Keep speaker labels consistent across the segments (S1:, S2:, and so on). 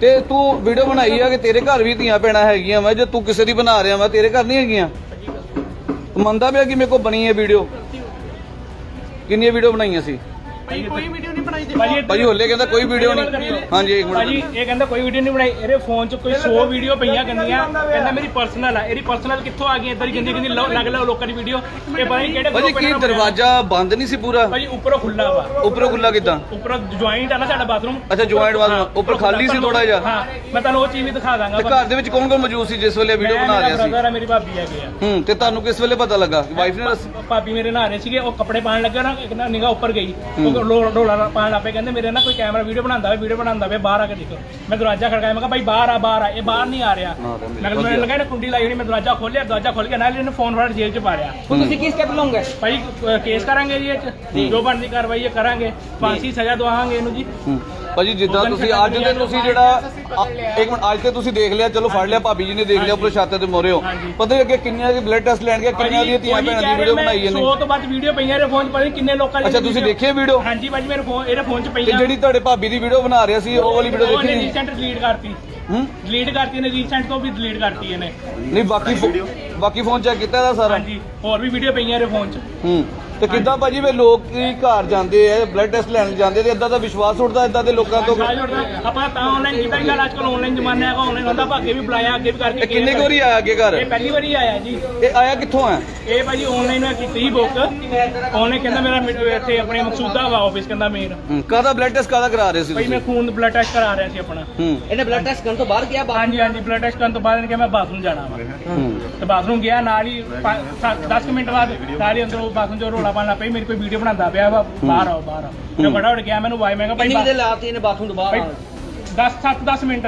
S1: ਤੇ ਤੂੰ ਵੀਡੀਓ ਬਣਾਈ ਆ ਕਿ ਤੇਰੇ ਘਰ ਵੀ ਧੀਆਂ ਭੈਣਾਂ ਹੈਗੀਆਂ ਵਾ, ਜੇ ਤੂੰ ਕਿਸੇ ਦੀ ਬਣਾ ਰਿਹਾ ਵਾ, ਤੇਰੇ ਘਰ ਨਹੀਂ ਹੈਗੀਆਂ? ਤੂੰ ਮੰਨਦਾ ਪਿਆ ਕਿ ਮੇਰੇ ਕੋਲ ਬਣੀ ਹੈ ਵੀਡੀਓ ਕਿੰਨੀਆਂ ਵੀਡੀਓ ਬਣਾਈਆਂ ਸੀ?
S2: ਭਾਈ, ਕੋਈ ਵੀਡੀਓ ਨਹੀਂ
S3: ਭਾਜੀ
S1: ਹੋਲੇ ਕਹਿੰਦਾ ਕੋਈ ਵੀਡੀਓ ਨਹੀਂ। ਹਾਂਜੀ ਇੱਕ
S3: ਭਾਜੀ
S1: ਮਿੰਟ
S3: ਇਹ ਕਹਿੰਦਾ ਕੋਈ ਵੀਡੀਓ ਨਹੀਂ ਬਣਾਈ। ਇਹਦੇ ਫੋਨ 'ਚ ਕੋਈ 100 ਵੀਡੀਓ ਪਈਆਂ ਕਹਿੰਦੀਆਂ ਕਹਿੰਦਾ ਮੇਰੀ ਪਰਸਨਲ ਆ। ਇਹਦੀ ਪਰਸਨਲ ਕਿੱਥੋਂ ਆ ਗਈ? ਇਦਾਂ ਦੀ ਗੰਦੀ ਗੰਦੀ ਲੋ- ਲੱਗ ਲੱਗ ਲੋਕਾਂ ਦੀ ਵੀਡੀਓ ਇਹ ਪਤਾ ਨਹੀਂ ਕਿਹੜੇ
S1: ਭਾਜੀ
S3: group
S1: ਕੀ
S3: ਇਹਨਾਂ
S1: ਦਰਵਾਜ਼ਾ ਬੰਦ ਨਹੀਂ ਸੀ ਪੂਰਾ?
S3: ਭਾਜੀ ਉੱਪਰੋਂ ਖੁੱਲਾ ਵਾ।
S1: ਉੱਪਰੋਂ ਖੁੱਲਾ ਕਿਦਾਂ?
S3: ਉੱਪਰੋਂ ਜੁਆਇੰਟ ਆ ਨਾ ਸਾਡਾ ਬਾਥਰੂਮ
S1: ਅੱਛਾ ਜੁਆਇੰਟ ਵਾਲਾ ਉੱਪਰ ਖਾਲੀ ਸੀ ਥੋੜਾ ਜਿਹਾ?
S3: ਹਾਂ ਮੈਂ ਤੁਹਾਨੂੰ ਉਹ ਚੀਜ਼ ਵੀ ਦਿਖਾ ਦਾਂਗਾ
S1: ਤੇ ਘਰ ਦੇ ਵਿੱਚ ਕੌਣ ਕੌਣ ਮੌਜੂਦ ਸੀ ਜਿਸ ਵੇਲੇ ਵੀਡੀਓ ਬਣਾ ਰਿਹਾ ਸੀ?
S3: ਬ੍ਰਦਰ ਆ ਮੇਰੀ ਭਾਬੀ ਹੈਗੇ ਆ।
S1: ਹੂੰ ਤੇ ਤੁਹਾਨੂੰ ਕਿਸ ਵੇਲੇ ਪਤਾ ਲੱਗਾ? ਵਾਈਫ ਨੇ ਦੱਸ
S3: ਭਾਬੀ ਮੇਰੇ ਨਹਾ ਰਹੇ ਸੀਗੇ ਉਹ ਕੱਪੜੇ ਪਾਣ ਲੱਗਾ ਨਾ ਇੱਕ ਨਾ ਨਿਗਾਹ ਉੱਪਰ ਗਈ। ਉਹ ਡੋਲਾ ਪਾਣ ਲੱਪੇ ਕਹਿੰਦੇ ਮੇਰੇ ਨਾ ਕੋਈ ਕੈਮਰਾ ਵੀਡੀਓ ਬਣਾਉਂਦਾ ਵੇ ਵੀਡੀਓ ਬਣਾਉਂਦਾ ਵੇ ਬਾਹਰ ਆ ਕੇ ਦੇਖੋ। ਮੈਂ ਦਰਵਾਜ਼ਾ ਖੜਕਾਇਆ ਮੈਂ ਕਿਹਾ ਭਾਈ ਬਾਹਰ ਆ ਬਾਹਰ ਆ ਇਹ ਬਾਹਰ ਨਹੀਂ ਆ ਰਿਹਾ। ਮੈਂ ਕਿਹਾ ਮੈਨੂੰ ਲੱਗਾ ਇਹਨੇ ਕੁੰਡੀ ਲਾਈ ਹੋਣੀ ਮੈਂ ਦਰਵਾਜ਼ਾ ਖੋਲਿਆ ਦਰਵਾਜ਼ਾ ਖੋਲ ਕੇ ਨਾਲ ਇਹਨੇ ਫੋਨ ਫੜ ਜੇਲ੍ਹ 'ਚ ਪਾ ਲਿਆ।
S2: ਹੁਣ ਤੁਸੀਂ ਕੀ ਸਟੈਪ ਲਓਗੇ?
S3: ਭਾਈ ਕੇਸ ਕਰਾਂਗੇ ਜੀ ਇਹ 'ਚ। ਜੋ ਬਣਦੀ ਕਾਰਵਾਈ ਇਹ ਕਰਾਂਗੇ। ਫਾਂਸੀ ਸਜ਼ਾ ਦਵਾਵਾਂਗੇ ਇਹਨੂੰ ਜੀ।
S1: ਹੂੰ। ਭਾਜੀ ਜਿੱਦਾਂ ਤੁਸੀਂ ਅੱਜ ਤੇ ਤੁਸੀਂ ਜਿਹੜਾ ਇੱਕ ਮਿੰਟ ਅੱਜ ਤੇ ਤੁਸੀਂ ਦੇਖ ਲਿਆ ਚਲੋ ਫੜ ਲਿਆ ਭਾਬੀ ਜੀ ਨੇ ਦੇਖ ਲਿਆ ਉੱਪਰ ਛੱਤ ਤੇ ਮੋਰੇ ਹੋ। ਪਤਾ ਹੀ ਅੱਗੇ ਕਿੰਨੀਆਂ ਦੀ ਬਲੱਡ ਟੈਸਟ ਲੈਣ ਗਿਆ ਕਿੰਨੀਆਂ ਦੀਆਂ ਧੀਆਂ ਭੈਣਾਂ ਦੀ ਵੀਡੀਓ ਬਣਾਈ ਇਹਨੇ
S3: 100 ਤੋਂ ਵੱਧ ਵੀਡੀਓ ਪਈਆਂ ਇਹਦੇ ਫੋਨ 'ਚ ਪਤਾ ਨਹੀਂ ਕਿੰਨੇ ਲੋਕਾਂ ਦੀ
S1: ਅੱਛਾ ਤੁਸੀਂ ਦੇਖੀ ਵੀਡੀਓ
S3: ਹਾਂਜੀ ਭਾਜੀ ਮੇਰੇ ਫੋਨ ਇਹਦੇ ਫੋਨ 'ਚ
S1: ਤੇ
S3: ਪਈਆਂ।
S1: ਜਿਹੜੀ ਤੁਹਾਡੇ ਭਾਬੀ ਦੀ ਵੀਡੀਓ ਬਣਾ ਰਿਹਾ ਸੀ ਉਹ ਵਾਲੀ ਵੀਡੀਓ ਦੇਖੀ ਨਹੀਂ?
S3: ਰੀਸੈਂਟ ਡਿਲੀਟ ਕਰਤੀ।
S1: ਹੂੰ?
S3: ਡਿਲੀਟ ਕਰਤੀ ਇਹਨੇ ਰੀਸੈਂਟ ਤੋਂ ਵੀ ਡਿਲੀਟ ਕਰਤੀ ਇਹਨੇ।
S1: ਨਹੀਂ ਬਾਕੀ ਬਾਕੀ ਫੋਨ ਚੈੱਕ ਕੀਤਾ ਇਹਦਾ ਸਾਰਾ?
S3: ਹਾਂਜੀ ਹੋਰ ਵੀ ਵੀਡੀਓ ਪਈਆਂ ਇਹਦੇ ਫੋਨ 'ਚ।
S1: ਹੂੰ। ਤੇ ਕਿੱਦਾਂ ਭਾਜੀ ਵੇ ਲੋਕ ਕੀ ਘਰ ਜਾਂਦੇ ਆ ਬਲੱਡ ਟੈਸਟ ਲੈਣ ਜਾਂਦੇ ਤੇ ਇਦਾਂ ਦਾ ਵਿਸ਼ਵਾਸ ਉੱਠਦਾ ਇਦਾਂ ਦੇ ਲੋਕਾਂ ਤੋਂ?
S3: ਆਪਾਂ ਤਾਂ ਆਨਲਾਈਨ ਕੀਤਾ ਗੱਲ ਅੱਜ ਕੱਲ ਆਨਲਾਈਨ ਜ਼ਮਾਨਾ ਹੈਗਾ ਆਨਲਾਈਨ ਹੁੰਦਾ ਅੱਗੇ ਵੀ ਬੁਲਾਇਆ ਅੱਗੇ ਵੀ ਕਰਕੇ
S1: ਇਹ ਕਿੰਨੇ ਕੁ ਵਾਰੀ ਆਇਆ ਅੱਗੇ ਘਰ?
S3: ਇਹ ਪਹਿਲੀ ਵਾਰੀ ਆਇਆ ਜੀ।
S1: ਇਹ ਆਇਆ ਕਿੱਥੋਂ ਆ?
S3: ਇਹ ਭਾਜੀ ਆਨਲਾਈਨ ਕੀਤੀ ਸੀ ਬੁੱਕ ਉਹਨੇ ਕਹਿੰਦਾ ਮੇਰਾ ਮਿ- ਇੱਥੇ ਆਪਣੇ ਮਕਸੂਦਾ ਵਾ ਆਫਿਸ ਕਹਿੰਦਾ ਮੇਰ
S1: ਹੂੰ ਕਾਹਦਾ ਬਲੱਡ ਟੈਸਟ ਕਾਹਦਾ ਕਰਾ ਰਹੇ ਸੀ
S3: ਭਾਈ ਮੈਂ ਖੂਨ ਬਲੱਡ ਟੈਸਟ ਕਰਾ ਰਿਹਾ ਸੀ ਆਪਣਾ।
S1: ਹੂੰ।
S2: ਇਹਨੇ ਬਲੱਡ ਟੈਸਟ ਕਰਨ ਤੋਂ ਬਾਹਰ ਗਿਆ ਬਾਹਰ?
S3: ਹਾਂਜੀ ਹਾਂਜੀ ਬਲੱਡ ਟੈਸਟ ਕਰਨ ਤੋਂ ਬਾਅਦ ਇਹਨੇ ਕਿਹਾ ਮੈਂ ਬਾਥਰੂਮ ਜਾਣਾ ਵਾ।
S1: ਹੂੰ।
S3: ਤੇ ਬਾਥਰੂਮ ਗਿਆ ਨਾਲ ਹੀ 10 ਮਿੰਟ ਬਾਅਦ ਨਾਲ ਹੀ ਅੰਦਰੋਂ ਬਾਥਰੂਮ ਚੋਂ ਰੋਲਾ ਪਾਣ ਲੱਗ ਪਈ ਮੇਰੀ ਕੋਈ ਵੀਡੀਓ ਬਣਾਉਂਦਾ ਪਿਆ ਵਾ ਬਾਹਰ ਆਓ ਬਾਹਰ ਆਓ। ਮੈਂ ਫਟਾਫਟ ਗਿਆ ਮੈਨੂੰ ਵਾਈ ਮੈਂ ਕਿਹਾ
S2: ਕਿੰਨੀ
S3: ਭਾਈ
S2: ਵਜੇ ਲਾਤੀ ਇਹਨੇ ਬਾਥਰੂਮ ਤੋਂ ਬਾਹਰ
S3: 10 7 10 ਮਿੰਟ।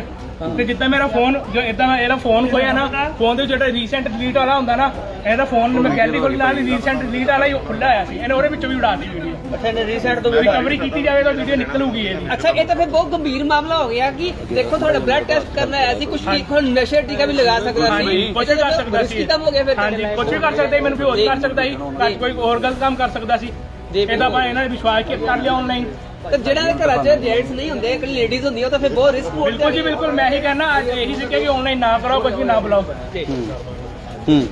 S3: ਤੇ ਜਿੱਦਾਂ ਮੇਰਾ ਫੋਨ ਜੋ ਇਦਾਂ ਇਹਦਾ ਫੋਨ ਖੋਇਆ ਨਾ ਫੋਨ ਦੇ ਜਿਹੜਾ ਰੀਸੈਂਟ ਡਿਲੀਟ ਵਾਲਾ ਹੁੰਦਾ ਨਾ ਇਹਦਾ ਫੋਨ ਮੈਂ ਗੈਲਰੀ ਕੋਲ ਨਾਲ ਰੀਸੈਂਟ ਡਿਲੀਟ ਵਾਲਾ ਹੀ ਖੁੱਲਾ ਆਇਆ ਸੀ ਇਹਨੇ ਉਹਦੇ ਵਿੱਚੋਂ ਵੀ ਉਡਾਤੀ ਵੀਡੀਓ
S2: ਅੱਛਾ ਇਹਨੇ ਰੀਸੈਂਟ ਤੋਂ
S3: ਰਿਕਵਰੀ ਕੀਤੀ ਜਾਵੇ ਤਾਂ ਵੀਡੀਓ ਨਿਕਲੂਗੀ ਇਹਦੀ
S2: ਅੱਛਾ ਇਹ ਤਾਂ ਫਿਰ ਬਹੁਤ ਗੰਭੀਰ ਮਾਮਲਾ ਹੋ ਗਿਆ ਕਿ ਦੇਖੋ ਤੁਹਾਡਾ ਬਲੱਡ ਟੈਸਟ ਕਰਨਾ ਹੈ ਅਸੀਂ ਕੁਝ ਵੀ ਹੁਣ ਨਸ਼ੇ ਟੀਕਾ ਵੀ ਲਗਾ ਸਕਦਾ
S3: ਹਾਂਜੀ
S2: ਸੀ।
S3: ਕੁਝ ਕਰ ਸਕਦਾ ਸੀ।
S2: ਕੰਮ ਹੋ ਗਿਆ ਫਿਰ
S3: ਹਾਂਜੀ ਕੁਝ ਵੀ ਕਰ ਸਕਦਾ ਸੀ ਮੈਨੂੰ ਵੀ ਹੋਰ ਕਰ ਸਕਦਾ ਸੀ ਅੱਜ ਕੋਈ ਹੋਰ ਗਲਤ ਕੰਮ ਕਰ ਸਕਦਾ ਸੀ।
S2: ਜੀ,
S3: ਇਹਦਾ ਆਪਾਂ ਇਹਨਾਂ ਨੇ ਵਿਸ਼ਵਾਸ ਕੀ ਕਰ ਲਿਆ ਆਨਲਾਈਨ
S2: ਤੇ ਜਿਹੜਾ ਦੇ ਘਰਾਂ 'ਚ ਜੈਂਟਸ ਨਹੀਂ ਹੁੰਦੇ ਇੱਕ ਲੇਡੀਜ਼ ਹੁੰਦੀ ਉਹ ਤਾਂ ਫਿਰ ਬਹੁਤ ਰਿਸਕ
S3: ਬਿਲਕੁਲ ਜੀ ਬਿਲਕੁਲ ਮੈਂ ਇਹੀ ਕਹਿਣਾ ਅੱਜ ਇਹੀ ਸਿੱਖਿਆ ਕਿ ਆਨਲਾਈਨ ਨਾ ਕਰੋ ਕੁਝ ਵੀ ਨਾ ਬੁਲਾਓ।
S1: ਹੂੰ।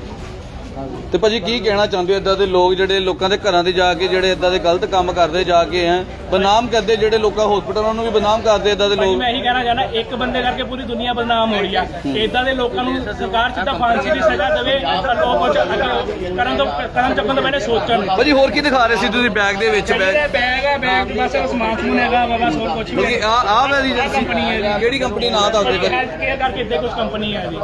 S1: ਤੇ ਭਾਜੀ ਕੀ ਕਹਿਣਾ ਚਾਹੁੰਦੇ ਹੋ? ਇਦਾਂ ਦੇ ਲੋਕ ਜਿਹੜੇ ਲੋਕਾਂ ਦੇ ਘਰਾਂ ਦੇ ਜਾ ਕੇ ਜਿਹੜੇ ਇਦਾਂ ਦੇ ਗਲਤ ਕੰਮ ਕਰਦੇ ਜਾ ਕੇ ਹੈ ਬਦਨਾਮ ਕਰਦੇ ਜਿਹੜੇ ਲੋਕਾਂ ਹਸਪੀਟਲਾਂ ਨੂੰ ਵੀ ਬਦਨਾਮ ਕਰਦੇ ਇਦਾਂ ਦੇ ਲੋਕ?
S3: ਮੈਂ ਇਹੀ ਕਹਿਣਾ ਚਾਹਨਾ ਇੱਕ ਬੰਦੇ ਕਰਕੇ ਪੂਰੀ ਦੁਨੀਆ ਬਦਨਾਮ ਹੋ ਰਹੀ ਆ। ਇਦਾਂ ਦੇ ਲੋਕਾਂ ਨੂੰ ਸਰਕਾਰ ਸਿੱਧਾ ਫਾਂਸੀ ਦੀ ਸਜ਼ਾ ਦੇਵੇ ਤਾਂ ਲੋਕ ਕੁਝ ਕਰਨ ਤੋਂ ਕਰਨ ਚੱਕਣ ਤੋਂ ਪਹਿਲੇ ਸੋਚਣ।
S1: ਭਾਜੀ ਹੋਰ ਕੀ ਦਿਖਾ ਰਹੇ ਸੀ ਤੁਸੀਂ ਬੈਗ ਦੇ ਵਿੱਚ? ਬੈਗ
S3: ਬੈਗ ਬੈਗ ਹੈ ਬੈਗ ਬਸ ਸਮਾਨ ਸਮੂਨ ਹੈਗਾ ਬਸ ਹੋਰ ਕੁਝ ਵੀ
S1: ਕਿਉਂਕਿ ਆ ਆ ਵਾਲੀ
S3: ਕੰਪਨੀ ਹੈ ਜੀ।
S1: ਕਿਹੜੀ ਕੰਪਨੀ ਨਾਂ ਦੱਸ ਭਾਜੀ?
S3: ਹੈਲਥ ਕੇਅਰ ਕਰਕੇ ਇੱਥੇ ਕੁਝ ਕੰਪਨੀ ਹੈ ਜੀ।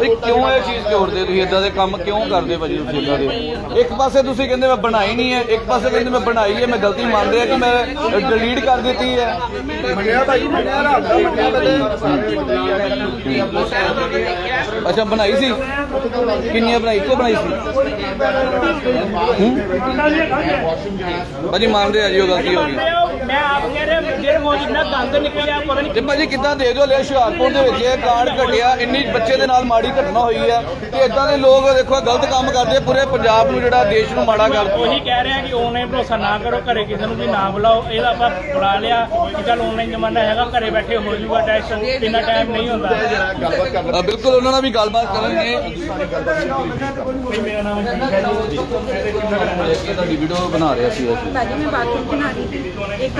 S1: ਵੀ ਕਿਉਂ ਇਹ ਚੀਜ਼ ਜੋੜਦੇ ਤੁਸੀਂ ਇਦਾਂ ਦੇ ਕੰਮ ਕਿਉਂ ਕਰਦੇ ਭਾਜੀ ਤੁਸੀਂ ਇਦਾਂ ਦੇ? ਇੱਕ ਪਾਸੇ ਤੁਸੀਂ ਕਹਿੰਦੇ ਮੈਂ ਬਣਾਈ ਨਹੀਂ ਹੈ ਇੱਕ ਪਾਸੇ ਕਹਿੰਦੇ ਮੈਂ ਬਣਾਈ ਹੈ ਮੈਂ ਗਲਤੀ ਮੰਨ ਰਿਹਾ ਕਿ ਮੈਂ ਡਿਲੀਟ ਕਰ ਦਿੱਤੀ ਹੈ।
S4: ਮੰਨਿਆ ਭਾਈ ਮੰਨਿਆ ਰੱਬ ਦਾ ਮੰਨਿਆ
S1: ਅੱਛਾ ਬਣਾਈ ਸੀ? ਕਿੰਨੀਆਂ ਬਣਾਈ? ਇੱਕੋ ਬਣਾਈ ਸੀ? ਭਾਜੀ ਮੰਨ ਰਿਹਾ ਜੀ ਉਹ ਗਲਤੀ ਹੋ ਗਈ।
S3: ਮੈਂ ਆਪ ਕਹਿ ਰਿਹਾ ਜਿਹੜੇ ਮੌਜੂਦ ਨਾ ਗੰਦ ਨਿਕਲਿਆ ਪਤਾ ਨਹੀਂ
S1: ਤੇ ਭਾਜੀ ਕਿੱਦਾਂ ਦੇ ਦਿਓ ਲੈ ਹੁਸ਼ਿਆਰਪੁਰ ਦੇ ਵਿੱਚ ਇਹ ਕਾਂਡ ਘਟਿਆ ਇੰਨੀ ਬੱਚੇ ਦੇ ਨਾਲ ਮਾੜੀ ਘਟਨਾ ਹੋਈ ਹੈ ਤੇ ਇਦਾਂ ਦੇ ਲੋਕ ਦੇਖੋ ਗਲਤ ਕੰਮ ਕਰਦੇ ਆ, ਪੂਰੇ ਪੰਜਾਬ ਨੂੰ ਜਿਹੜਾ ਦੇਸ਼ ਨੂੰ ਮਾੜਾ ਕਰਦੇ
S3: ਉਹੀ ਕਹਿ ਰਿਹਾ ਕਿ ਆਨਲਾਈਨ ਭਰੋਸਾ ਨਾ ਕਰੋ ਘਰੇ ਕਿਸੇ ਨੂੰ ਵੀ ਨਾ ਬੁਲਾਓ ਇਹਦਾ ਆਪਾਂ ਬੁਲਾ ਲਿਆ ਕਿ ਚੱਲ ਆਨਲਾਈਨ ਜ਼ਮਾਨਾ ਹੈਗਾ ਘਰੇ ਬੈਠੇ ਹੋ ਜੂਗਾ ਟੈਸਟ ਇੰਨਾ ਟਾਈਮ ਨਹੀਂ ਹੁੰਦਾ।
S1: ਆ, ਬਿਲਕੁਲ ਉਹਨਾਂ ਨਾਲ ਵੀ ਗੱਲਬਾਤ ਕਰਾਂਗੇ
S3: ਮੇਰਾ ਨਾਮ ਹੈ ਜੀ
S1: ਵੀਡੀਓ ਬਣਾ ਰਿਹਾ ਸੀ ਅਸੀਂ
S5: ਭਾਜੀ ਮੈਂ ਬਾਥਰੂਮ ਬਣਾ ਰਹੀ थी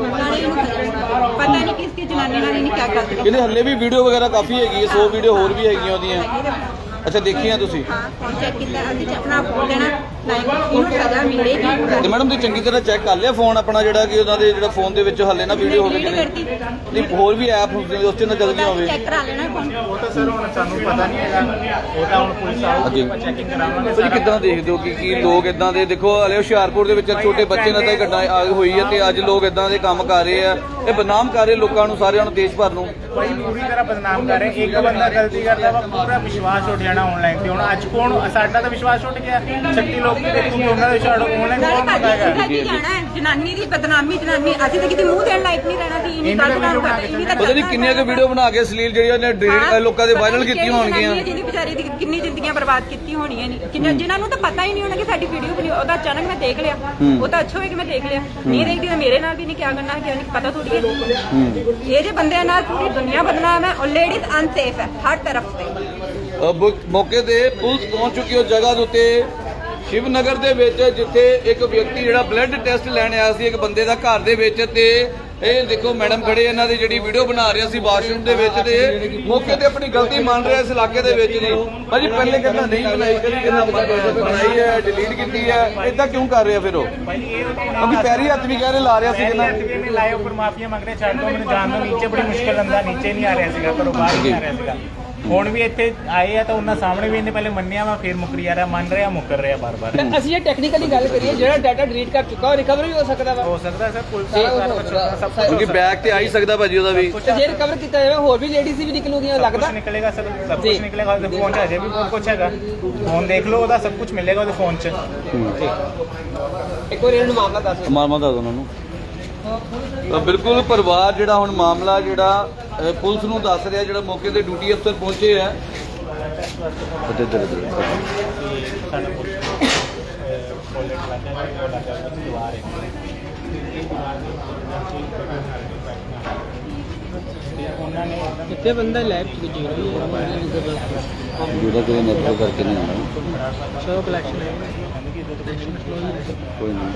S5: ਨਾਲੇ ਇਹਨੂੰ ਪਤਾ ਨਹੀਂ ਕਿਸ ਕੀ ਜਨਾਨੀ ਨਾਲ ਇਹਨੇ ਕੀ ਕਰ ਦਿੱਤਾ।
S1: ਕਹਿੰਦੇ ਹੱਲੇ ਵੀ ਵੀਡੀਓ ਵਗੈਰਾ ਕਾਫੀ ਹੈਗੀ ਹੈ 100 ਵੀਡੀਓ ਹੋਰ ਵੀ ਹੈਗੀਆਂ ਉਹਦੀਆਂ। ਅੱਛਾ ਦੇਖੀਆਂ ਤੁਸੀਂ?
S5: ਹਾਂ ਚੈੱਕ ਕੀਤਾ ਅਸੀਂ ਆਪਣਾ ਫੋਨ ਲੈਣਾ। ਨਾ ਇਹਨੂੰ ਸਜ਼ਾ ਮਿਲੇਗੀ
S1: ਤੇ ਮੈਡਮ ਤੁਸੀਂ ਚੰਗੀ ਤਰ੍ਹਾਂ ਚੈੱਕ ਕਰ ਲਿਆ ਫੋਨ ਆਪਣਾ ਜਿਹੜਾ ਕਿ ਉਹਨਾਂ ਦੇ ਜਿਹੜਾ ਫੋਨ ਦੇ ਵਿੱਚ ਹੱਲੇ ਨਾ ਵੀਡੀਓ ਹੋਵੇ ਕਿ ਨਹੀਂ ਨਹੀਂ ਹੋਰ ਵੀ ਐਪ ਹੁੰਦੇ ਉਸ ਤੇ ਨਾ ਚੱਲਦੀਆਂ ਹੋਵੇ।
S5: ਚੈੱਕ ਕਰਾ ਲੈਣਾ ਫੋਨ
S6: ਉਹ ਤਾਂ ਸਰ ਹੁਣ ਸਾਨੂੰ ਪਤਾ ਨਹੀਂ ਹੈਗਾ। ਉਹ ਤਾਂ ਹੁਣ ਪੁਲਿਸ
S1: ਹਾਂਜੀ।
S6: ਆਊਗੀ ਚੈਕਿੰਗ ਕਰਾਵਾਂਗੇ
S1: ਤੁਸੀਂ ਕਿੱਦਾਂ ਦੇਖਦੇ ਹੋ ਕਿ ਕੀ ਲੋਕ ਇਦਾਂ ਦੇ ਦੇਖੋ ਹਲੇ ਹੁਸ਼ਿਆਰਪੁਰ ਦੇ ਵਿੱਚ ਛੋਟੇ ਬੱਚੇ ਨਾਲ ਤਾਂ ਇਹ ਘਟਨਾ ਆ ਹੋਈ ਹੈ ਤੇ ਅੱਜ ਲੋਕ ਇਦਾਂ ਦੇ ਕੰਮ ਕਰ ਰਹੇ ਆ। ਇਹ ਬਦਨਾਮ ਕਰ ਰਹੇ ਲੋਕਾਂ ਨੂੰ ਸਾਰਿਆਂ ਨੂੰ ਦੇਸ਼ ਭਰ ਨੂੰ।
S6: ਭਾਈ ਪੂਰੀ ਤਰ੍ਹਾਂ ਬਦਨਾਮ ਕਰ ਰਹੇ। ਇੱਕ ਬੰਦਾ ਗਲਤੀ ਕਰਦਾ ਵਾ ਪੂਰਾ ਵਿਸ਼ਵਾਸ ਉੱਠ ਜਾਣਾ ਆਨਲਾਈਨ ਤੇ। ਹੁਣ ਅੱਜ ਕੌਣ ਸਾਡਾ ਤਾਂ ਵਿਸ਼ਵਾਸ ਉੱਠ ਗਿਆ। 36 ਲੋਕ ਵੀ ਦੇਖੂਗੇ ਉਹਨਾਂ ਦਾ ਆਨਲਾਈਨ
S5: ਨਾਲੇ
S6: ਕੌਣ ਬਤਾਏਗਾ
S5: ਉਹਦਾ ਕੀ ਕਹਿਣਾ ਹੈ। ਜਨਾਨੀ ਦੀ ਬਦਨਾਮੀ ਜਨਾਨੀ ਅਸੀਂ ਤਾਂ ਕਿਤੇ ਮੂੰਹ ਦੇਣ ਲਾਇਕ ਨਹੀਂ ਰਹਿਣਾ ਸੀ ਇਹਨੀ
S6: ਨੇ
S5: ਕੰਮ ਕਰਦਾ ਇਹਨੀ ਤਾਂ
S1: ਪਤਾ ਨਹੀਂ ਕਿੰਨੀਆਂ ਕੁ ਵੀਡੀਓ ਬਣਾ ਕੇ ਸਲੀਲ ਜਿਹੜੀਆਂ ਨੇ ਡਿਲੀਟ ਲੋਕਾਂ ਦੇ ਵਾਇਰਲ ਕੀਤੀਆਂ ਹੋਣਗੀਆਂ।
S5: ਜਿਹਦੀ ਵਿਚਾਰੀ ਦੀ ਕਿੰਨੀ ਜ਼ਿੰਦਗੀਆਂ ਬਰਬਾਦ ਕੀਤੀ ਹੋਣੀਆਂ ਨਹੀਂ ਕਿੰਨਾ ਜਿਨ੍ਹਾਂ ਨੂੰ ਤਾਂ ਪਤਾ ਹੀ ਨਹੀਂ ਹੋਣਾ ਕਿ ਸਾਡੀ ਵੀਡੀਓ ਬਣੀ ਉਹਦਾ ਅਚਾਨਕ ਮੈਂ ਦੇਖ ਲਿਆ। ਉਹ ਤਾਂ ਅੱਛਾ ਹੋਇਆ ਕਿ ਮੈਂ ਦੇਖ ਲਿਆ। ਨਹੀਂ ਦੇਖਦੀ ਤਾਂ ਮੇਰੇ ਨਾਲ ਵੀ ਨਹੀਂ ਕਿਆ ਕਰਨਾ ਕਿਆ ਨਹੀਂ ਪਤਾ ਥੋੜੀ ਹੈ। ਇਹ ਜੇ ਬੰਦਿਆਂ ਨਾਲ ਪੂਰੀ ਦੁਨੀਆ ਬਦਨਾਮ ਹੈ ਔਰ ਲੇਡੀਜ਼ ਅਨਸੇਫ ਹੈ ਹਰ ਤਰਫ ਤੇ।
S1: ਮੌਕੇ ਤੇ ਪੁਲਿਸ ਪਹੁੰਚ ਚੁੱਕੀ ਉਹ ਜਗ੍ਹਾ ਦੇ ਉੱਤੇ ਸ਼ਿਵਨਗਰ ਦੇ ਵਿੱਚ ਜਿੱਥੇ ਇੱਕ ਵਿਅਕਤੀ ਜਿਹੜਾ ਬਲੱਡ ਟੈਸਟ ਲੈਣ ਆਇਆ ਸੀ ਇੱਕ ਬੰਦੇ ਦਾ ਘਰ ਦੇ ਵਿੱਚ ਤੇ ਇਹ ਦੇਖੋ ਮੈਡਮ ਖੜੇ ਇਹਨਾਂ ਦੀ ਜਿਹੜੀ ਵੀਡੀਓ ਬਣਾ ਰਿਹਾ ਸੀ ਵਾਸ਼ਰੂਮ ਦੇ ਵਿੱਚ ਤੇ ਮੌਕੇ ਤੇ ਆਪਣੀ ਗਲਤੀ ਮੰਨ ਰਿਹਾ ਇਸ ਇਲਾਕੇ ਦੇ ਵਿੱਚ ਜੀ। ਭਾਜੀ ਪਹਿਲੇ ਕਹਿੰਦਾ ਨਹੀਂ ਬਣਾਈ ਕਦੀ ਕਹਿੰਦਾ ਬਣਾਈ ਹੈ ਡਿਲੀਟ ਕੀਤੀ ਹੈ ਇਦਾਂ ਕਿਉਂ ਕਰ ਰਿਹਾ ਫਿਰ ਉਹ? ਕਿਉਂਕਿ ਪੈਰੀ ਹੱਥ ਵੀ ਕਹਿ ਰਹੇ ਲਾ ਰਿਹਾ ਸੀ
S6: ਪੈਰੀ
S1: ਕਹਿੰਦਾ।
S6: ਲਾਏ ਉੱਪਰ ਮਾਫੀਆ ਮੰਗ ਰਹੇ ਛੱਡ ਦੋ ਮੈਨੂੰ ਜਾਣ ਦੋ ਨੀਚੇ ਬੜੀ ਮੁਸ਼ਕਲ ਅੰਦਾ ਨੀਚੇ ਨਹੀਂ ਆ ਰਿਹਾ ਸੀਗਾ ਘਰੋਂ ਬਾਹਰ ਨਹੀਂ ਆ ਰਿਹਾ ਸੀਗਾ। ਹੁਣ ਵੀ ਇੱਥੇ ਆਏ ਆ ਤਾਂ ਉਹਨਾਂ ਸਾਹਮਣੇ ਵੀ ਇਹਨੇ ਪਹਿਲੇ ਮੰਨਿਆ ਵਾ ਫਿਰ ਮੁਕਰੀ ਆ ਰਿਹਾ ਮੰਨ ਰਿਹਾ ਮੁਕਰ ਰਿਹਾ ਬਾਰ-ਬਾਰ।
S2: ਤੇ ਅਸੀਂ ਇਹ ਟੈਕਨੀਕਲੀ ਗੱਲ ਕਰੀਏ ਜਿਹੜਾ ਡਾਟਾ ਡਿਲੀਟ ਕਰ ਚੁੱਕਾ ਉਹ ਰਿਕਵਰ ਵੀ ਹੋ ਸਕਦਾ ਵਾ।
S6: ਹੋ ਸਕਦਾ ਸਰ ਪੁਲਿਸ ਦਾ ਸਾਰਾ ਕੁਛ ਹੋਣਾ, ਸਭ ਕੁਝ
S1: ਕਿਉਂਕਿ ਬੈਗ ਤੇ ਆ ਹੀ ਸਕਦਾ ਭਾਜੀ ਉਹਦਾ ਵੀ।
S2: ਤੇ ਜੇ ਰਿਕਵਰ ਕੀਤਾ ਜਾਵੇ ਹੋਰ ਵੀ ਲੇਡੀਜ਼ ਵੀ ਨਿਕਲੂਗੀਆਂ
S6: ਸਭ
S2: ਲੱਗਦਾ?
S6: ਕੁਝ ਨਿਕਲੇਗਾ ਸਰ ਸਭ
S2: ਜੀ।
S6: ਕੁਝ ਨਿਕਲੇਗਾ ਉਹਦੇ ਫੋਨ 'ਚ ਅਜੇ ਵੀ ਬਹੁਤ ਕੁਝ ਹੈਗਾ। ਫੋਨ ਦੇਖ ਲਓ ਉਹਦਾ ਸਭ ਕੁਝ ਮਿਲੇਗਾ ਉਹਦੇ ਫੋਨ 'ਚ।
S2: ਇੱਕ ਵਾਰ ਇਹਨੂੰ ਮਾਮਲਾ ਦੱਸ
S1: ਮਾਰਮਾ ਦੱਸ ਉਹਨਾਂ ਨੂੰ। ਤਾਂ ਬਿਲਕੁਲ ਪਰਿਵਾਰ ਜਿਹੜਾ ਹੁਣ ਮਾਮਲਾ ਜਿਹੜਾ ਪੁਲਿਸ ਨੂੰ ਦੱਸ ਰਿਹਾ ਜਿਹੜਾ ਮੌਕੇ ਤੇ ਡਿਊਟੀ ਅਫਸਰ ਪਹੁੰਚੇ ਆ। ਇੱਧਰ ਇੱਧਰ ਇੱਧਰ।
S6: ਸਾਡਾ ਪੁਲਿਸ ਕੋਲੇ ਲੱਗਾ ਹੈ ਉਹ ਲੱਗਾ ਹੈ ਦੁਆਰ ਹੈ ਉਹਨਾਂ ਨੇ
S2: ਕਿੱਥੇ ਬੰਦਾ ਲੈਬ ਚ ਜੀ
S1: ਜਿਹਦਾ ਕੋਈ ਨੈਟਵਰਕ ਕਰਕੇ ਨਹੀਂ ਆਉਂਦਾ।
S2: ਸ਼ੋ ਕਲੈਕਸ਼ਨ ਹੈ।
S1: ਕੋਈ ਨਹੀਂ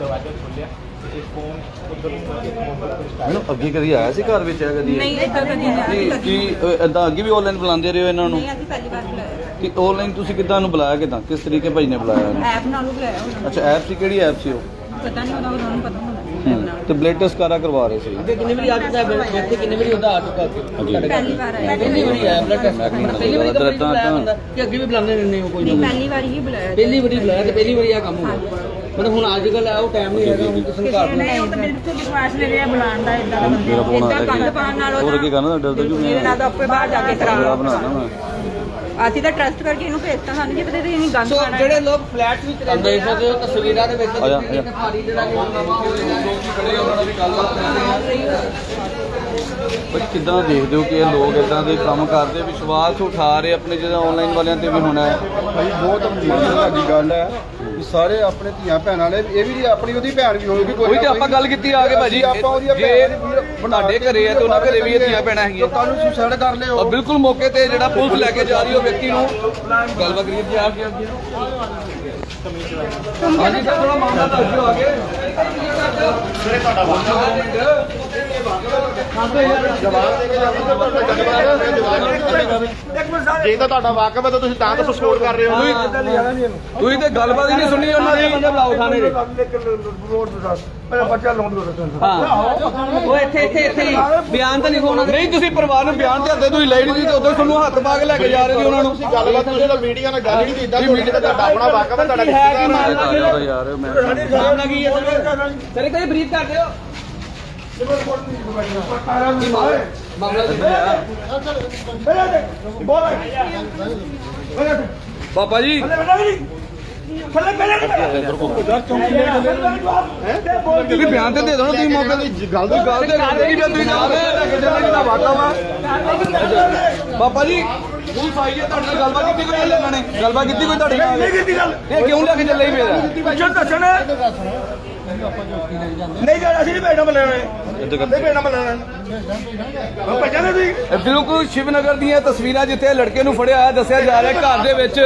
S6: ਦਰਵਾਜ਼ਾ ਖੋਲਿਆ ਤੇ ਫੋਨ ਉਧਰ ਨੂੰ
S1: ਮੈਨੂੰ ਅੱਗੇ ਕਦੀ ਆਇਆ ਸੀ ਘਰ ਵਿੱਚ ਆ ਕਦੀ?
S5: ਨਹੀਂ ਇਦਾਂ ਕਦੀ ਨਹੀਂ ਆਈ
S1: ਕੀ ਕੀ ਇਦਾਂ ਅੱਗੇ ਵੀ ਆਨਲਾਈਨ ਬੁਲਾਉਂਦੇ ਰਹੇ ਹੋ ਇਹਨਾਂ ਨੂੰ?
S5: ਨਹੀਂ ਅਸੀਂ ਪਹਿਲੀ ਵਾਰ ਬੁਲਾਇਆ।
S1: ਕਿ ਆਨਲਾਈਨ ਤੁਸੀਂ ਕਿੱਦਾਂ ਨੂੰ ਬੁਲਾਇਆ ਕਿਦਾਂ? ਕਿਸ ਤਰੀਕੇ ਭਾਈ ਨੇ ਬੁਲਾਇਆ ਇਹਨੂੰ?
S5: ਐਪ ਨਾਲੋਂ ਬੁਲਾਇਆ ਉਹਨਾਂ
S1: ਅੱਛਾ ਐਪ ਸੀ ਕਿਹੜੀ ਐਪ ਸੀ ਉਹ?
S5: ਨੂੰ ਪਤਾ ਨਹੀਂ ਉਹਨਾਂ ਨੂੰ ਪਤਾ ਹੋਣਾ।
S1: ਤੇ ਬਲੱਡ ਟੈਸਟ ਕਰਾ ਕਰਵਾ ਰਹੇ ਸੀ?
S2: ਕਿੰਨੇ ਵਾਰੀ ਆ ਚੁੱਕਾ ਹੈ ਇੱਥੇ ਕਿੰਨੇ ਵਾਰੀ ਉਹਦਾ ਆ ਚੁੱਕਾ
S5: ਪਹਿਲੀ ਵਾਰ ਆਇਆ।
S2: ਪਹਿਲੀ ਵਾਰੀ ਆਇਆ ਬਲੱਡ ਟੈਸਟ ਪਹਿਲੀ ਵਾਰੀ
S1: ਤਾਂ-
S2: ਕਿ ਅੱਗੇ ਵੀ ਬੁਲਾਉਂਦੇ ਰਹਿੰਦੇ ਹੋ ਕੋਈ
S5: ਨਹੀਂ
S2: ਨਾ
S5: ਪਹਿਲੀ ਵਾਰ ਹੀ ਬੁਲਾਇਆ
S2: ਪਹਿਲੀ ਵਾਰੀ ਬੁਲਾਇਆ ਤੇ ਪਹਿਲੀ ਵਾਰੀ ਆ ਕੰਮ ਹੋਇਆ। ਮਤਲਬ ਹੁਣ ਅੱਜ ਕੱਲ ਉਹ ਟਾਈਮ ਨਹੀਂ ਹੈਗਾ ਹੁਣ ਕਿਸੇ ਨੂੰ ਘਰ ਨੂੰ
S5: ਨਹੀਂ ਉਹ ਤਾਂ ਬਿਲਕੁਲ ਵਿਸ਼ਵਾਸ ਨਹੀਂ ਰਿਹਾ ਬੁਲਾਉਣ ਦਾ ਇਦਾਂ ਦਾ
S1: ਮੇਰਾ ਫੋਨ ਆ
S5: ਇਦਾਂ
S1: ਰਿਹਾ
S5: ਗੰਦ ਪਾਉਣ ਨਾਲੋਂ
S1: ਹੋਰ ਅੱਗੇ ਕਰਨਾ ਡਰ ਤਾਂ ਜੂ
S5: ਮੇਰੇ ਨਾਲ ਤਾਂ ਆਪੇ ਬਾਹਰ ਜਾ ਕੇ ਕਰਾ
S1: ਬਣਾਣਾ ਮੈਂ।
S5: ਅਸੀਂ ਤਾਂ ਟਰਸਟ ਕਰਕੇ ਇਹਨੂੰ ਭੇਜਤਾ ਸਾਨੂੰ ਕੀ ਪਤਾ ਇਹਨੇ ਗੰਦ
S2: ਸੋ
S5: ਪਾਣਾ
S2: ਜਿਹੜੇ ਲੋਕ ਫਲੈਟ ਵਿੱਚ ਰਹਿੰਦੇ ਆ ਉਹ ਤਸਵੀਰਾਂ ਦੇ ਵਿੱਚ
S1: ਆ ਜਾ, ਆ ਜਾ।
S2: ਭਾਰੀ ਜਿਹੜਾ ਕਿ ਨਵਾਂ
S1: ਲੋਕ ਵੀ ਖੜੇ ਉਹਨਾਂ ਨਾਲ ਵੀ ਗੱਲਬਾਤ ਕਰਦੇ ਆ। ਬਈ ਕਿੱਦਾਂ ਦੇਖਦੇ ਹੋ ਕਿ ਇਹ ਲੋਕ ਇਦਾਂ ਦੇ ਕੰਮ ਕਰਦੇ ਵਿਸ਼ਵਾਸ ਉਠਾ ਰਹੇ ਆਪਣੇ ਜਿਹੜਾ ਆਨਲਾਈਨ ਵਾਲਿਆਂ ਤੇ ਵੀ ਹੋਣਾ ਹੈ।
S4: ਭਾਈ ਬਹੁਤ ਮਾਣ ਤੁਹਾਡੀ ਗੱਲ ਹੈ। ਸਾਰੇ ਆਪਣੇ ਧੀਆਂ ਭੈਣਾਂ ਨੇ ਇਹ ਵੀ ਨਹੀਂ ਆਪਣੀ ਉਹਦੀ ਭੈਣ ਵੀ ਹੋਊਗੀ
S1: ਉਹੀ ਤੇ ਆਪਾਂ ਗੱਲ ਕੀਤੀ ਆ ਕੇ ਭਾਜੀ।
S4: ਅਸੀਂ ਆਪਾਂ ਉਹਦੀਆਂ
S1: ਜੇ ਤੁਹਾਡੇ ਘਰੇ ਹੈ ਤੇ ਉਹਨਾਂ ਘਰੇ ਵੀ ਇਹ ਧੀਆਂ ਭੈਣਾਂ ਹੈਗੀਆਂ।
S4: ਕੱਲ ਨੂੰ ਸੁਸਾਈਡ ਕਰ ਲਿਓ।
S1: ਔਰ ਬਿਲਕੁਲ ਮੌਕੇ ਤੇ ਜਿਹੜਾ ਪੁਲਿਸ ਲੈ ਕੇ ਜਾ ਰਹੀ ਉਹ ਵਿਅਕਤੀ ਨੂੰ ਗੱਲਬਾਤ ਕਰੀਏ ਜੀ ਆ ਗਿਆ ਹਾਂਜੀ ਸਰ ਥੋੜਾ ਮਾਮਲਾ ਦੱਸ ਦਿਓ ਆਗੇ
S4: ਜੇ ਤਾਂ ਤੁਹਾਡਾ ਵਾਕਫ ਹੈ ਤਾਂ ਤੁਸੀਂ ਤਾਂ ਤਾਂ ਸਪੋਰਟ ਕਰ ਰਹੇ ਹੋ।
S1: ਤੁਸੀਂ ਤੇ ਗੱਲਬਾਤ ਹੀ ਨਹੀਂ ਸੁਣੀ ਉਹਨਾਂ ਦੀ। ਬੰਦੇ ਬੁਲਾਓ ਥਾਣੇ ਦੇ।
S2: ਹਾਂ। ਉਹ ਇੱਥੇ ਇੱਥੇ ਇੱਥੇ ਹੀ। ਬਿਆਨ ਤਾਂ ਲਿਖੋ ਉਹਨਾਂ ਦੇ
S1: ਨਹੀਂ ਤੁਸੀਂ ਪਰਿਵਾਰ ਨੂੰ ਬਿਆਨ ਤੇ ਹੱਦੇ ਤੁਸੀਂ ਲੈ ਨਹੀਂ ਦਿੱਤੇ ਉਦੋਂ ਤੁਹਾਨੂੰ ਹੱਥ ਪਾ ਕੇ ਲੈ ਕੇ ਜਾ ਰਹੇ ਸੀ ਉਹਨਾਂ ਨੂੰ।
S4: ਤੁਸੀਂ ਗੱਲਬਾਤ ਤੁਸੀਂ ਤਾਂ ਮੀਡੀਆ ਨਾਲ ਗੱਲ ਹੀ ਨਹੀਂ ਇਦਾਂ ਮੀਡੀਆ ਦਾ ਤੁਹਾਡਾ ਆਪਣਾ ਵਾਕਫ ਹੈ ਤੁਹਾਡਾ ਰਿਸ਼ਤੇਦਾਰ ਹੈ।
S1: ਯਾਰ ਮੈਂ
S2: ਮਾਮਲਾ ਕੀ ਹੈ? ਸਰ ਸਰ ਇੱਕ ਵਾਰੀ ਬਰੀਫ ਕਰ ਦਿਓ। ਮਾਮਲਾ ਕੀ ਹੈ
S1: ਪਾਪਾ ਜੀ। ਤੁਸੀਂ ਬਿਆਨ ਤੇ ਦੇ ਦੋ ਨਾ, ਤੁਸੀਂ ਮੌਕੇ ਤੇ। ਗੱਲ ਦੀ ਗੱਲ ਤੇ ਕਰਦੇ ਨਹੀਂ ਤੁਸੀਂ ਨਾਲ ਲੈ ਕੇ ਵਾਟਾ ਵਾ। ਪਾਪਾ ਜੀ ਪੁਲਿਸ ਆਈ ਹੈ ਤੁਹਾਡੇ ਨਾਲ ਗੱਲਬਾਤ ਕੀਤੀ ਕੋਈ ਇਹਨਾਂ ਨੇ? ਗੱਲਬਾਤ ਕੀਤੀ ਕੋਈ ਤੁਹਾਡੇ ਨਾਲ? ਨਹੀਂ ਕੀਤੀ ਗੱਲ ਇਹ ਕਿਉਂ ਲੈ ਕੇ ਚੱਲੇ ਹੀ ਫੇਰ?
S4: ਅੱਛਾ ਦੱਸਣ ਨਹੀਂ ਜਾਣਾ ਅਸੀਂ ਨਹੀਂ ਭੇਜਣਾ
S1: ਬੱਲੇ ਬਿਲਕੁਲ ਸ਼ਿਵਨਗਰ ਦੀਆਂ ਤਸਵੀਰਾਂ ਜਿੱਥੇ ਲੜਕੇ ਨੂੰ ਫੜਿਆ ਦੱਸਿਆ ਜਾ ਰਿਹਾ ਘਰ ਦੇ ਵਿੱਚ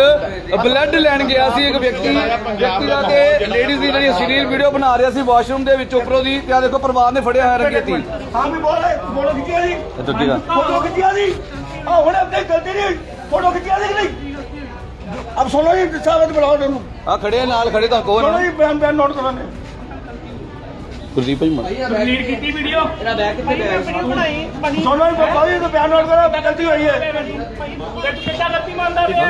S1: ਬਲੱਡ ਲੈਣ ਗਿਆ ਸੀ ਇੱਕ ਵਿਅਕਤੀ। ਵਿਅਕਤੀ ਦਾ ਤੇ ਲੇਡੀਜ਼ ਦੀ ਜਿਹੜੀ ਸੀਰੀਅਲ ਵੀਡੀਓ ਬਣਾ ਰਿਹਾ ਸੀ ਵਾਸ਼ਰੂਮ ਦੇ ਵਿੱਚ ਉੱਪਰੋਂ ਦੀ ਤੇ ਆ ਦੇਖੋ ਪਰਿਵਾਰ ਨੇ ਫੜਿਆ ਹੋਇਆ ਰੰਗੇਤੀ
S4: ਹਾਂ ਵੀ ਬੋਲ ਫੋਟੋ ਖਿੱਚਿਆ ਸੀ। ਆ ਹੁਣ ਆਪਣੇ ਗਲਤੀ ਨਹੀਂ ਫੋਟੋ ਖਿੱਚਿਆ ਸੀ ਨਹੀਂ?
S7: ਅਬ ਸੁਣੋ ਜੀ ਸਾਹਿਬ ਬੁਲਾਓ ਤੁਹਾਨੂੰ।
S1: ਆ ਖੜੇ ਨਾਲ ਖੜੇ ਤਾਂ
S7: ਕੋਲ ਸੁਣੋ ਜੀ ਬਿਆਨ ਨੋਟ ਕਰਵਾਨੇ
S1: ਕੁਲਦੀਪ ਭਾਈ ਮਾਰ
S3: ਡਿਲੀਟ ਕੀਤੀ ਵੀਡੀਓ
S2: ਇਹਦਾ ਬੈਗ ਕਿੱਥੇ ਗਿਆ
S7: ਵੀਡੀਓ ਬਣਾਈ ਬਣੀ ਸੁਣੋ ਇਹ ਬਾਈ ਇਹ ਤਾਂ ਬਿਆਨ ਨੋਟ ਕਰੋ ਗਲਤੀ ਹੋਈ ਹੈ।
S3: ਕਿੱਦਾਂ ਗਲਤੀ ਮੰਨਦਾ ਪਿਆ।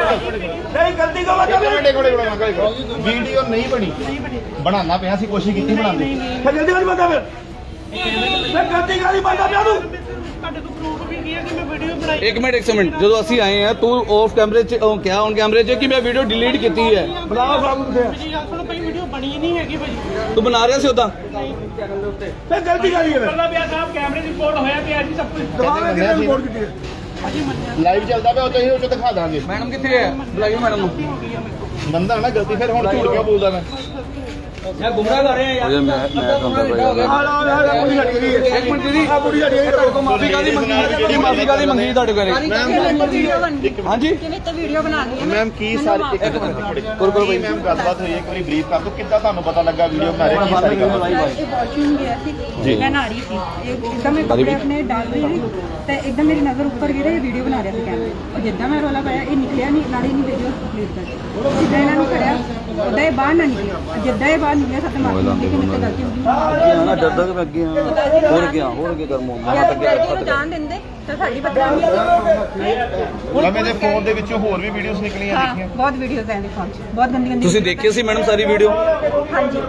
S7: ਨਹੀਂ ਗਲਤੀ ਕੋ ਮਤਲਬ
S4: ਵੀਡੀਓ ਨਹੀਂ ਬਣੀ। ਬਣਾਉਣਾ ਪਿਆ ਸੀ ਕੋਸ਼ਿਸ਼ ਕੀਤੀ ਬਣਾਉਣੀ ਫਿਰ
S7: ਗਲਤੀ ਵਾਲੀ ਬੰਦਾ ਫਿਰ? ਫਿਰ ਗਲਤੀ ਵਾਲੀ ਬੰਦਾ ਪਿਆ ਤੂੰ ਤੁਹਾਡੇ ਤੋਂ ਪ੍ਰੂਫ ਵੀ ਨਹੀਂ ਹੈ ਕਿ ਮੈਂ ਵੀਡੀਓ ਬਣਾਈ?
S1: ਇੱਕ ਮਿੰਟ ਇੱਕ ਮਿੰਟ। ਜਦੋਂ ਅਸੀਂ ਆਏ ਆ ਤੂੰ ਆਫ ਕੈਮਰੇ 'ਚ ਉਹ ਕਿਹਾ ਔਨ ਕੈਮਰੇ 'ਚ ਕਿ ਮੈਂ ਵੀਡੀਓ ਡਿਲੀਟ ਕੀਤੀ ਹੈ।
S7: ਬੁਲਾਓ ਸਾਹਿਬ ਨੂੰ ਜੀ ਆਖਣ ਪਈ ਵੀਡੀਓ ਬਣੀ ਨਹੀਂ ਹੈਗੀ ਭਾਈ।
S1: ਤੂੰ ਬਣਾ ਰਿਹਾ ਸੀ ਉਦਾਂ
S7: ਫਿਰ ਗਲਤੀ ਕਰੀ ਹੈ
S3: ਪਹਿਲਾਂ ਬਿਆ ਸਾਹਿਬ ਕੈਮਰੇ ਦੀ ਰਿਪੋਰਟ ਹੋਇਆ ਪਿਆ ਜੀ ਸਭ ਕੁਝ
S7: ਦਿਖਾਵੇ ਕਿਹਨੇ ਰਿਪੋਰਟ ਕੀਤੀ ਹੈ?
S4: ਲਾਈਵ ਚੱਲਦਾ ਪਿਆ ਉਹ ਤੇ ਉਹ ਚ ਦਿਖਾ ਦਾਂਗੇ।
S1: ਮੈਡਮ ਕਿੱਥੇ ਹੈ? ਬੁਲਾਈਓ ਮੈਡਮ ਨੂੰ।
S4: ਬੰਦਾ ਨਾ ਗਲਤੀ ਫਿਰ ਹੁਣ ਝੂਠ ਕਿਉਂ ਬੋਲਦਾ ਮੈਂ?
S1: ਮੈਂ ਗੁੰਮਰਾਹ ਕਰ ਰਿਹਾ ਯਾਰ। ਮੈਂ ਮੈਂ
S7: ਤੁਹਾਨੂੰ ਦੱਸ
S1: ਇੱਕ ਮਿੰਟ ਦੀਦੀ
S7: ਆ ਬੁੜੀ ਸਾਡੀ ਇਹ ਤੁਹਾਡੇ
S1: ਮਾਫੀ ਕਾਦੀ ਮੰਗੀ? ਮਾਫੀ ਕਾਦੀ ਮੰਗੀ ਤੁਹਾਡੇ ਕੋਲ? ਹਾਂਜੀ
S5: ਕਿਵੇਂ ਤਾਂ ਵੀਡੀਓ ਬਣਾਣੀ ਹੈ
S4: ਮੈਮ? ਕੀ ਸਾਰੀ ਇੱਕ ਮਿੰਟ
S1: ਗੁਰਗੁਰ ਭਾਈ
S4: ਮੈਮ ਗੱਲਬਾਤ ਹੋਈ ਇੱਕ ਵਾਰੀ ਬਰੀਫ ਕਰ ਦਿਓ। ਕਿੱਦਾਂ ਤੁਹਾਨੂੰ ਪਤਾ ਲੱਗਾ ਵੀਡੀਓ ਬਣਾ ਰਹੇ ਕੀ ਸਾਰੀ
S5: ਗੱਲ ਵਾਸ਼ਰੂਮ ਗਿਆ ਸੀ ਮੈਂ ਨਾ ਰਹੀ ਸੀ। ਇਹ ਇਦਾਂ ਮੈਂ ਕੱਪੜੇ ਆਪਣੇ ਡਾਲ ਰਹੀ ਸੀ ਤੇ ਇਦਾਂ ਮੇਰੀ ਨਜ਼ਰ ਉੱਪਰ ਗਿਰੇ ਇਹ ਵੀਡੀਓ ਬਣਾ ਰਿਹਾ ਸੀ ਕੈਮਰੇ ਉਹ ਜਿੱਦਾਂ ਮੈਂ ਰੋਲਾ ਪਾਇਆ ਇਹ ਨਿਕਲਿਆ ਨਹੀਂ ਨਾਲੇ ਨਹੀਂ ਵੀਡੀਓ ਕੰਪਲੀਟ ਕਰ ਜਿੱਦਾਂ ਇਹਨਾਂ ਨੂੰ ਕਰਿਆ ਉਦਾਂ ਇਹ ਬਾਹਰ ਨਾ ਨਿਕਲਿਆ ਜਿੱਦਾਂ ਇਹ ਬਾਹਰ ਨਿਕਲਿਆ ਸੱਤ ਮਾਰ ਕੇ ਕਿ ਮੇਰੇ ਤੋਂ ਗਲਤੀ ਹੋ ਗਈ
S1: ਨਾ ਡਰਦਾ ਕਿ ਮੈਂ ਅੱਗੇ ਆ ਹੋਰ ਗਿਆ ਹੋਰ ਅੱਗੇ ਕਰ
S5: ਗਲਤੀ ਨੂੰ ਜਾਣ ਦਿੰਦੇ? ਤਾਂ ਸਾਡੀ ਬਦਨਾਮੀ
S4: ਮੈਮ ਇਹਦੇ ਫੋਨ ਦੇ ਵਿੱਚੋਂ ਹੋਰ ਵੀ ਵੀਡੀਓਜ਼ ਨਿਕਲੀਆਂ
S5: ਹਾਂ
S4: ਦੇਖੀਆਂ।
S5: ਬਹੁਤ ਵੀਡੀਓਜ਼ ਆਏ ਨੇ ਫੋਨ 'ਚ। ਬਹੁਤ ਗੰਦੀ ਗੰਦੀ
S1: ਤੁਸੀਂ ਦੇਖੀ ਸੀ ਮੈਡਮ ਸਾਰੀ ਵੀਡੀਓ
S5: ਹਾਂਜੀ।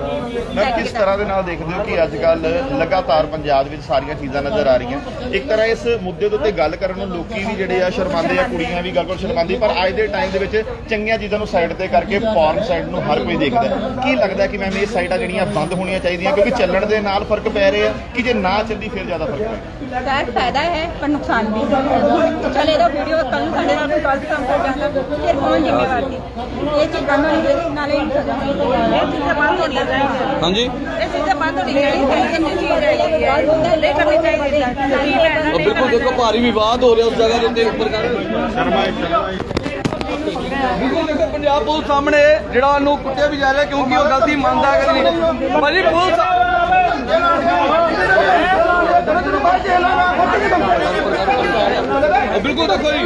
S4: ਮੈਂ ਕਿਸ ਤਰ੍ਹਾਂ ਦੇ ਨਾਲ ਦੇਖਦੇ ਹੋ ਕਿ ਅੱਜ ਕੱਲ ਲਗਾਤਾਰ ਪੰਜਾਬ ਵਿੱਚ ਸਾਰੀਆਂ ਚੀਜ਼ਾਂ ਨਜ਼ਰ ਆ ਰਹੀਆਂ? ਇੱਕ ਤਰ੍ਹਾਂ ਇਸ ਮੁੱਦੇ ਦੇ ਉੱਤੇ ਗੱਲ ਕਰਨ ਨੂੰ ਲੋਕੀ ਵੀ ਜਿਹੜੇ ਆ ਸ਼ਰਮਾਉਂਦੇ ਆ ਕੁੜੀਆਂ ਵੀ ਗੱਲ ਕਰ ਸ਼ਰਮਾਉਂਦੀ ਪਰ ਅੱਜ ਦੇ ਟਾਈਮ ਦੇ ਵਿੱਚ ਚੰਗੀਆਂ ਚੀਜ਼ਾਂ ਨੂੰ ਸਾਈਡ ਤੇ ਕਰਕੇ ਪੌਰਨ ਸਾਈਡ ਨੂੰ ਹਰ ਕੋਈ ਦੇਖਦਾ ਹੈ। ਕੀ ਲੱਗਦਾ ਕਿ ਮੈਮ ਇਹ ਸਾਈਡਾਂ ਜਿਹੜੀਆਂ ਬੰਦ ਹੋਣੀਆਂ ਚਾਹੀਦੀਆਂ ਕਿਉਂਕਿ ਚੱਲਣ ਦੇ ਨਾਲ ਫ਼ਰਕ ਪੈ ਰਿਹਾ ਕਿ ਜੇ ਨਾ ਚੱਲਦੀ ਫਿਰ ਜ਼ਿਆਦਾ ਫ਼ਰਕ
S5: ਫਾਇਦਾ ਹੈ ਪਰ ਨੁਕਸਾਨ ਵੀ ਹੈ। ਚਲ ਇਹਦਾ ਵੀਡੀਓ ਕੱਲ ਨੂੰ ਸਾਡੇ ਨਾਲ ਕੋਈ ਗਲਤ ਕੰਮ ਕਰ ਜਾਂਦਾ ਫਿਰ ਕੌਣ ਜ਼ਿੰਮੇਵਾਰ ਸੀ? ਇਹ ਚੀਜ਼ਾਂ ਨੂੰ ਨਹੀਂ ਨਾਲੇ ਇਹ ਚੀਜ਼ਾਂ ਬੰਦ ਹੋਣੀਆਂ ਚਾਹੀਦੀਆਂ।
S1: ਹਾਂਜੀ।
S5: ਇਹ ਚੀਜ਼ਾਂ ਬੰਦ ਹੋਣੀਆਂ ਚਾਹੀਦੀਆਂ ਕਿੰਨੀ ਚੀਜ਼ ਹੈਗੀ ਹੈ ਨਹੀਂ ਕਰਨੀ ਚਾਹੀਦੀ
S1: ਉਹ ਬਿਲਕੁਲ ਦੇਖੋ ਭਾਰੀ ਵਿਵਾਦ ਹੋ ਰਿਹਾ ਉਸ ਜਗ੍ਹਾ ਦੇ ਉੱਤੇ। ਉੱਪਰ ਕਰ ਬਿਲਕੁਲ ਦੇਖੋ ਪੰਜਾਬ ਪੁਲਿਸ ਸਾਹਮਣੇ ਜਿਹੜਾ ਉਹਨੂੰ ਕੁੱਟਿਆ ਵੀ ਜਾ ਰਿਹਾ ਕਿਉਂਕਿ ਉਹ ਗਲਤੀ ਮੰਨਦਾ ਕਿ ਨਹੀਂ। ਭਾਜੀ ਪੁਲਿਸ ਬਿਲਕੁਲ ਦੇਖੋ ਜੀ